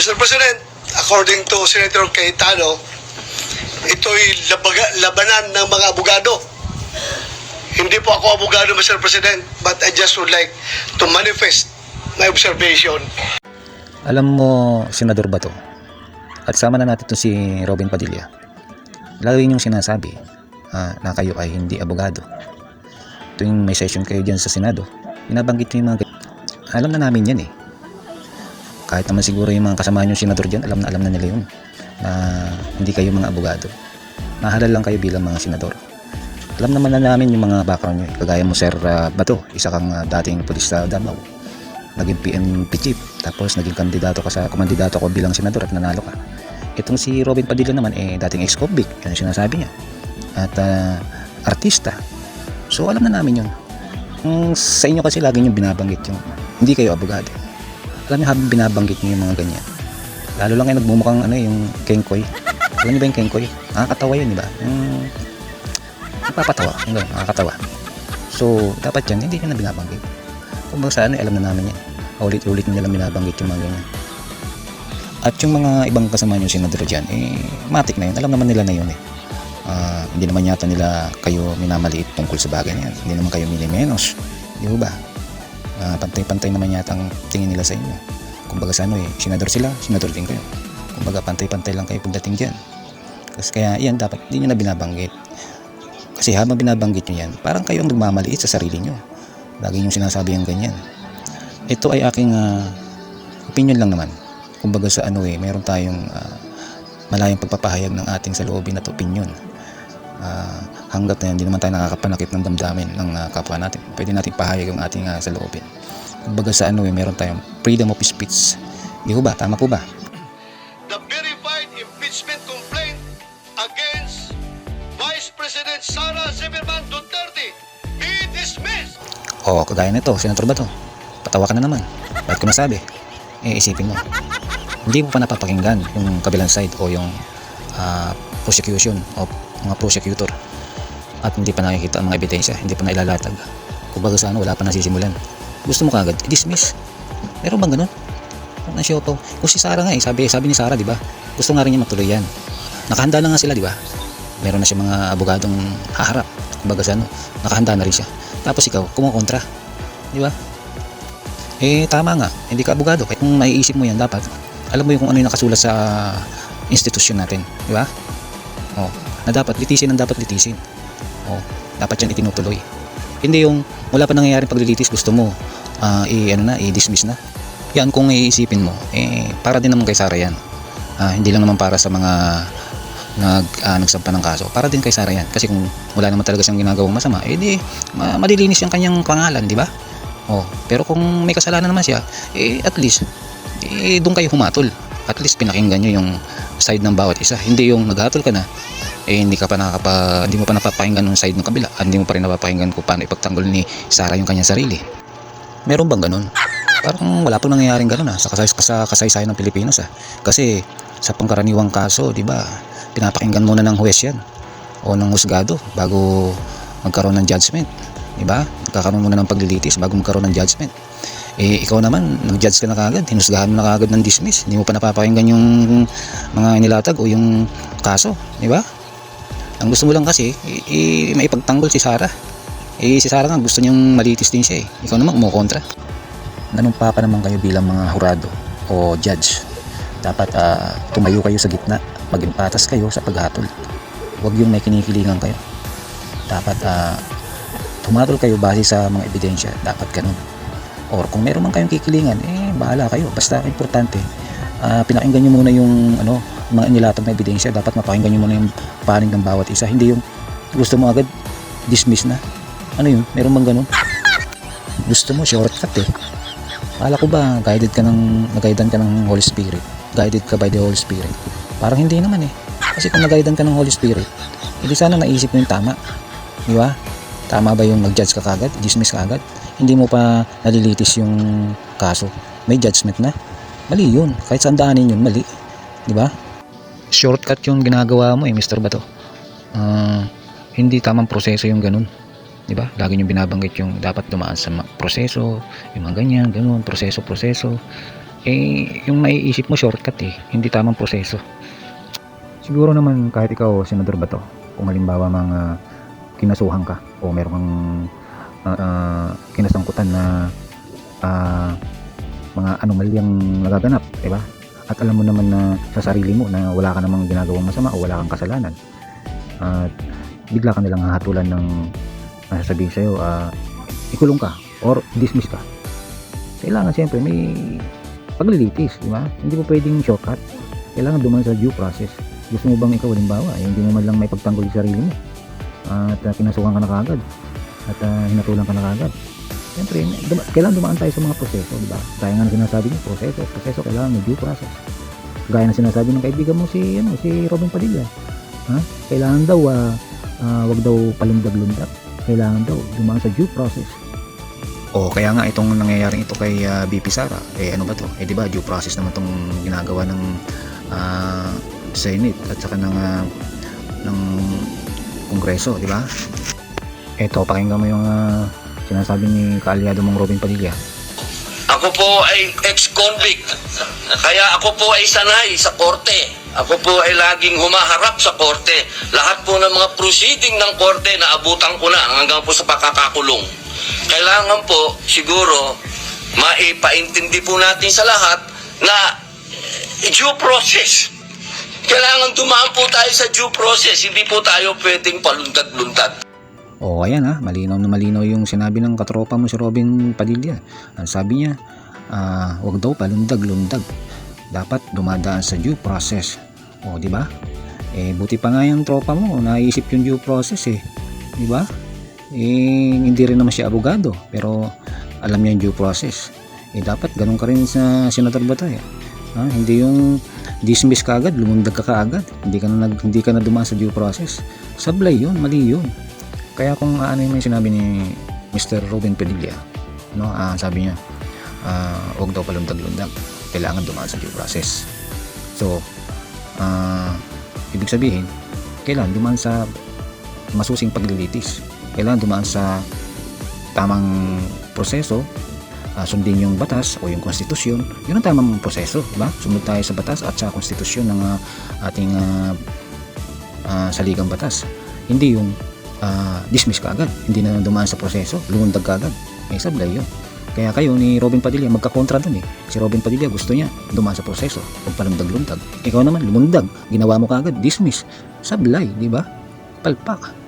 Mr. President, according to Senator Cayetano, ito'y labaga, labanan ng mga abogado. Hindi po ako abogado, Mr. President, but I just would like to manifest my observation. Alam mo, Senador Bato, at sama na natin to si Robin Padilla. Lagi yung sinasabi ah, na kayo ay hindi abogado. Tuwing may session kayo dyan sa Senado, binabanggit nyo yung mga. Alam na namin yan eh. Kahit naman siguro yung mga kasama nyo senador dyan, alam na alam na nila yun. Na hindi kayo mga abogado. Nahalal lang kayo bilang mga senador. Alam naman na namin yung mga background nyo. Kagaya mo Sir ah, Bato, isa kang ah, dating pulis sa Davao. Naging PNP chief. Tapos naging kandidato ka sa kumandidato ko bilang senador at nanalo ka. Itong si Robin Padilla naman eh dating ex-convict yan sinasabi niya. At ah, artista. So alam na namin yun. Yung sa inyo kasi lagi nyo binabanggit yung hindi kayo abogado alam niyo habang binabanggit nyo yung mga ganyan lalo lang yung nagmumukhang ano yung kengkoy alam niyo ba yung kengkoy nakakatawa yun di ba yung napapatawa yung ganun, nakakatawa so dapat yan hindi nyo na binabanggit kung sa ano, alam na namin yan. Ulit-ulit nila binabanggit yung mga ganyan. At yung mga ibang kasama nyo senador dyan, eh, matik na yun. Alam naman nila na yun eh. Ah, hindi naman yata nila kayo minamaliit tungkol sa bagay na yan. Hindi naman kayo minimenos. Di ba Ah, pantay-pantay naman yata ang tingin nila sa inyo. Kumbaga sa ano eh, senador sila, senador din kayo. Kumbaga pantay-pantay lang kayo pagdating dyan. Kasi kaya yan dapat hindi nyo na binabanggit. Kasi habang binabanggit nyo yan, parang kayo ang nagmamaliit sa sarili nyo. Lagi yung sinasabi yung ganyan. Ito ay aking ah, opinion lang naman. Kumbaga sa ano eh, meron tayong ah, malayang pagpapahayag ng ating saloobin at opinion. Ah, hanggat na hindi naman tayo nakakapanakit ng damdamin ng ah, kapwa natin. Pwede natin pahayag yung ating uh, saloobin. Kumbaga sa ano eh, meron tayong freedom of speech. Di ho ba? Tama po ba? The verified impeachment complaint against Vice President Sara Zimmerman Duterte be dismissed. O, kagaya nito, Senator Bato. Patawa ka na naman. Bakit ko nasabi? Eh, isipin mo. Hindi mo pa napapakinggan yung kabilang side o yung ah, prosecution o mga prosecutor. At hindi pa nakikita ang mga ebidensya, hindi pa nailalatag. Kumbaga sa ano, wala pa nasisimulan. Gusto mo kagad, i-dismiss. Meron bang ganun? Ang siya po. Kung si Sarah nga eh, sabi, sabi ni Sarah, di ba? Gusto nga rin niya matuloy yan. Nakahanda na nga sila, di ba? Meron na siya mga abogadong haharap. Kumbaga sa ano, nakahanda na rin siya. Tapos ikaw, kumukontra. Di ba? Eh, tama nga. Hindi ka abogado. Kaya kung maiisip mo yan, dapat alam mo yung kung ano yung nakasulat sa institusyon natin. Di ba? Oh, na dapat litisin ang dapat litisin. Oh, dapat yan itinutuloy. Hindi yung wala pa nangyayaring paglilitis, gusto mo ah, i, ano na, i-dismiss na. Yan kung iisipin mo, eh, para din naman kay Sara yan. Ah, hindi lang naman para sa mga nag ah, nagsampa ng kaso. Para din kay Sara yan. Kasi kung wala naman talaga siyang ginagawang masama, eh di ma- malilinis yung kanyang pangalan, di ba? Oh, pero kung may kasalanan naman siya, eh at least eh doon kayo humatol. At least pinakinggan niyo yung side ng bawat isa. Hindi yung naghatol ka na, eh hindi ka pa nakakapa, hindi mo pa napapakinggan yung side ng kabila. At hindi mo pa rin napapakinggan kung paano ipagtanggol ni Sara yung kanyang sarili. Meron bang ganun? Parang wala pong nangyayaring ganun ah, sa, kasay, sa kasaysayan ng Pilipinas ah. Kasi sa pangkaraniwang kaso, di ba, pinapakinggan muna ng huwes yan o ng husgado bago magkaroon ng judgment. Di ba? Magkakaroon muna ng paglilitis bago magkaroon ng judgment. Eh, ikaw naman, nag-judge ka na kagad, hinusgahan mo na kagad ng dismiss. Hindi mo pa napapakinggan yung mga inilatag o yung kaso. Di ba? Ang gusto mo lang kasi, i- i- maipagtanggol si Sarah. Eh, si Sarah nga, gusto niyang malitis din siya eh. Ikaw naman, umukontra. Nanumpa pa naman kayo bilang mga hurado o judge. Dapat ah, tumayo kayo sa gitna. Maging patas kayo sa paghatol. Huwag yung may kinikilingan kayo. Dapat ah, tumatol kayo base sa mga ebidensya. Dapat ganun. Or kung meron man kayong kikilingan, eh bahala kayo. Basta importante, ah, pinakinggan nyo muna yung ano, mga inilatag na ebidensya. Dapat mapakinggan nyo muna yung panig ng bawat isa. Hindi yung gusto mo agad dismiss na. Ano yun? Meron bang ganun? Gusto mo shortcut eh. Akala ko ba guided ka ng nag-guidean ka ng Holy Spirit? Guided ka by the Holy Spirit? Parang hindi naman eh. Kasi kung nag-guidean ka ng Holy Spirit, hindi sana naisip mo yung tama. Di ba? Tama ba yung nag-judge ka kagad? Dismiss ka agad? Hindi mo pa nalilitis yung kaso. May judgment na. Mali yun. Kahit saan daanin yun, mali. Di ba? Shortcut yung ginagawa mo eh, Mr. Bato. Ah, hindi tamang proseso yung ganun. Di ba? Lagi yung binabanggit yung dapat dumaan sa proseso, yung mga ganyan, ganun, proseso, proseso. eh, yung naiisip mo shortcut eh, hindi tamang proseso. Siguro naman kahit ikaw, Senador Bato, kung halimbawa mga kinasuhan ka o meron kang ah, ah, kinasangkutan na ah, mga anomalyang nagaganap, di ba? At alam mo naman na sa sarili mo na wala ka namang ginagawang masama o wala kang kasalanan. At bigla ka nilang hahatulan ng sasabihin sa'yo, ah, ikulong ka or dismiss ka. Kailangan siyempre may paglilitis, di ba? Hindi mo pwedeng shortcut. Kailangan duman sa due process. Gusto mo bang ikaw, halimbawa, eh, hindi mo man lang may pagtanggol sa sarili mo at uh, kinasukan ka na kagad at uh, hinatulan ka na kagad. Siyempre, duma- kailangan dumaan tayo sa mga proseso, di ba? Kaya nga na sinasabi niyo, proseso, proseso, kailangan may due process. Gaya na sinasabi ng kaibigan mo si, ano, si Robin Padilla. Ha? Kailangan daw, ah, ah, wag daw palundag-lundag. Kailangan daw dumaan sa due process. O kaya nga itong nangyayaring ito kay ah, BP Sara, eh ano ba to? Eh di ba due process naman tong ginagawa ng ah, Senate at saka ng ah, ng Kongreso, di ba? Eto, pakinggan mo yung ah, sinasabi ni kaalyado mong Robin Padilla. Ako po ay ex-convict. Kaya ako po ay sanay sa korte. Ako po ay laging humaharap sa korte. Lahat po ng mga proceeding ng korte na abutan ko na hanggang po sa pakakakulong. Kailangan po siguro maipaintindi po natin sa lahat na eh, due process. Kailangan dumaan po tayo sa due process. Hindi po tayo pwedeng palundag-lundag. O ayan ha, malinaw na malinaw yung sinabi ng katropa mo si Robin Padilla. Ang sabi niya, ah, wag daw palundag-lundag. Dapat dumadaan sa due process. O di ba? Eh buti pa nga yung tropa mo, naisip yung due process eh. Di ba? Eh hindi rin naman siya abogado, pero alam niya yung due process. Eh dapat ganun ka rin sa Senator Batay. Ha? Hindi yung dismiss ka agad, lumundag ka kaagad. Hindi ka na, nag, hindi ka na dumaan sa due process. Sablay yun, mali yun. Kaya kung ano yung sinabi ni Mr. Robin Padilla, no, ah, sabi niya, ah, huwag daw palundag-lundag. Kailangan dumaan sa due process. So, ah, ibig sabihin, kailangan dumaan sa masusing paglilitis. Kailangan dumaan sa tamang proseso, ah, sundin yung batas o yung konstitusyon. Yun ang tamang proseso, di ba? Sumunod tayo sa batas at sa konstitusyon ng ah, ating ah, ah, saligang batas. Hindi yung ah, dismiss ka agad. Hindi na dumaan sa proseso, lumundag ka. May sablay yun. Kaya kayo ni Robin Padilla magkakontra dun eh. Si Robin Padilla gusto niya dumaan sa proseso, huwag palundag-lundag. Ikaw naman lumundag, ginawa mo kaagad, dismiss. Sablay, di ba? Palpak.